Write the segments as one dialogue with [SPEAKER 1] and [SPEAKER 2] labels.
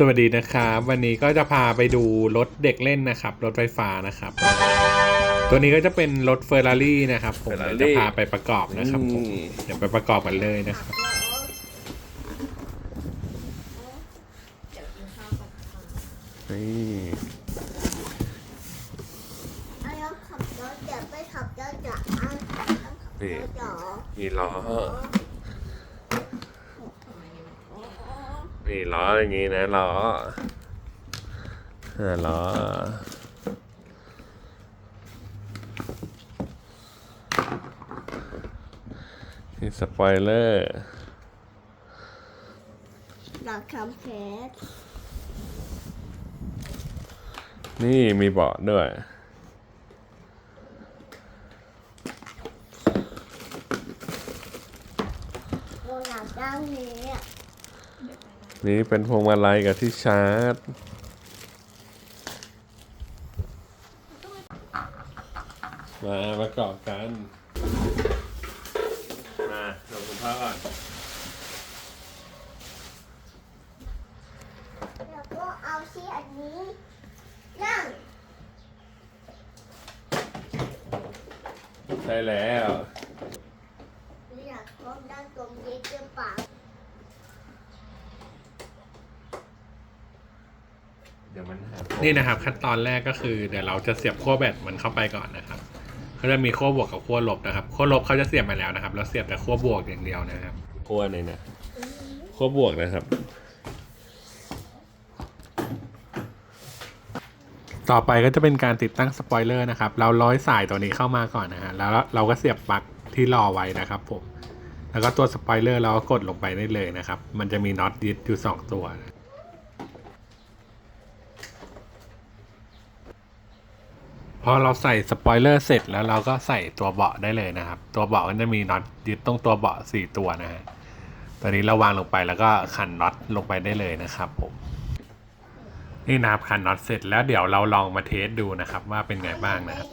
[SPEAKER 1] สวัสดีนะครับ วันนี้ก็จะพาไปดูรถเด็กเล่นนะครับ รถไฟฟ้านะครับ ตัวนี้ก็จะเป็นรถเฟอร์รารี่นะครับผม
[SPEAKER 2] Ferrari
[SPEAKER 1] เดี๋ยวจะพาไปประกอบนะครับผม
[SPEAKER 2] อืม
[SPEAKER 1] เดี๋ยวไปประกอบกันเลยนะครับ
[SPEAKER 2] นี่
[SPEAKER 3] เราขับรถเดี๋ยวไปขับรถจะอันขับรถเหรอ
[SPEAKER 2] มีล้อ มีล้ออย่างงี้นะล้ออ่าล้อมีสปอยเลอร์
[SPEAKER 3] เราทำเพชร
[SPEAKER 2] นี่มีเบาะด้วย
[SPEAKER 3] เราอยากได้นี้อะ
[SPEAKER 2] นี่เป็นพวงมาลัยกับที่ชาร์จ มาประกอบกัน มาลงคุณพ่อก่อน
[SPEAKER 3] แล้วก็เอาที่อันนี้นั่ง
[SPEAKER 2] ใช่แล้ว
[SPEAKER 3] เราอยากพบด้านตรงนี้หรือเปล่า
[SPEAKER 2] ดี๋ยวมันหา
[SPEAKER 1] นี่นะครับขั้นตอนแรกก็คือเดี๋ยวเราจะเสียบขั้วแบตมันเข้าไปก่อนนะครับเขาจะมีขั้วบวกกับขั้วลบนะครับขั้วลบเขาจะเสียบมาแล้วนะครับเราเสียบแต่ขั้วบวกอย่างเดียวนะครับ
[SPEAKER 2] ขั้วในเนี่ยขั้วบวกนะครับ
[SPEAKER 1] ต่อไปก็จะเป็นการติดตั้งสปอยเลอร์นะครับ เราร้อยสายตัวนี้เข้ามาก่อนนะฮะแล้วเราก็เสียบปลั๊กที่รอไว้นะครับผมแล้วก็ตัวสปอยเลอร์เราก็กดลงไปได้เลยนะครับ มันจะมีน็อตยึดอยู่สองตัว พอเราใส่สปอยเลอร์เสร็จแล้วเราก็ใส่ตัวเบาะได้เลยนะครับ ตัวเบาะก็จะมีน็อตยึดตรงตัวเบาะสี่ตัวนะฮะตอนนี้เราวางลงไปแล้วก็ขันน็อตลงไปได้เลยนะครับผมนี่นะครับขันน็อตเสร็จแล้วเดี๋ยวเราลองมาเทสดูนะครับ ว่าเป็นไงบ้างนะครับ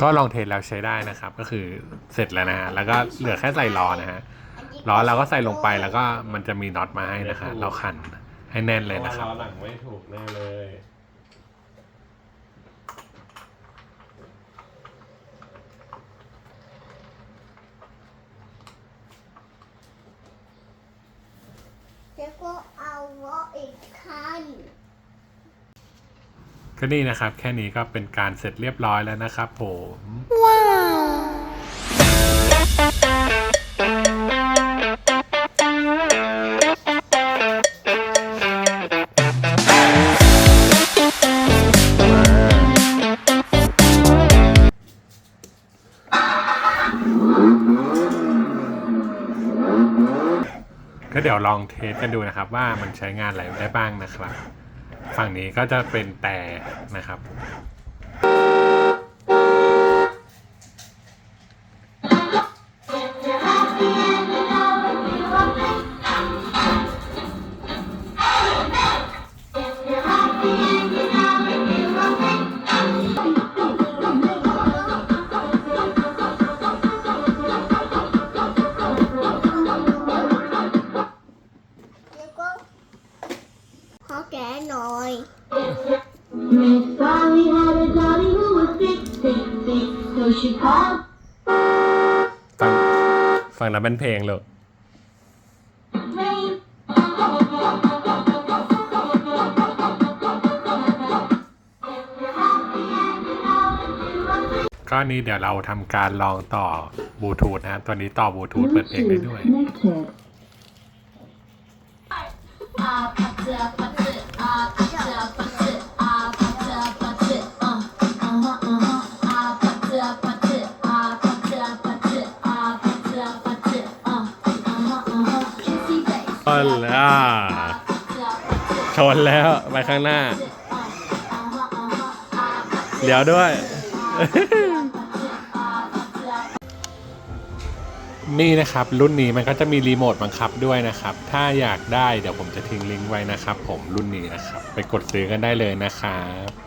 [SPEAKER 3] ก็
[SPEAKER 1] ลองเทสแล้วใช้ได้นะครับ ก็คือเสร็จแล้วนะฮะแล้วก็เหลือแค่ใส่ล้อนะฮะล้อเราก็ใส่ลงไปแล้วก็มันจะมีน็อตมาให้นะฮะเราขัน ให้แน่นเลยนะครับ
[SPEAKER 2] ล้อหลังไม่ถูกแน่เลย
[SPEAKER 3] แล้วก็เอาล้ออีกคัน
[SPEAKER 1] ก็นี่นะครับ แค่นี้ก็เป็นการเสร็จเรียบร้อยแล้วนะครับผม ก็เดี๋ยวลองเทสกันดูนะครับว่ามันใช้งานอะไรได้บ้างนะครับ ฝั่งนี้ก็จะเป็นแต่นะครับ
[SPEAKER 4] Miss Sally had a dolly who was sick, sick, sick, so she called
[SPEAKER 1] ฟังฟังแล้วเป็นเพลงเลย
[SPEAKER 4] rain.
[SPEAKER 1] ก็นี้เดี๋ยวเราทำการลองต่อบลูทูธนะฮะตัวนี้ต่อบลูทูธเปิดเพลงได้ด้วย
[SPEAKER 4] connected.
[SPEAKER 1] ช นแล้วชนแล้วไปข้างหน้า เดี๋ยวด้วย นี่นะครับรุ่นนี้มันก็จะมีรีโมทบังคับด้วยนะครับ ถ้าอยากได้เดี๋ยวผมจะทิ้งลิงก์ไว้นะครับ ผมรุ่นนี้นะครับ ไปกดซื้อกันได้เลยนะครับ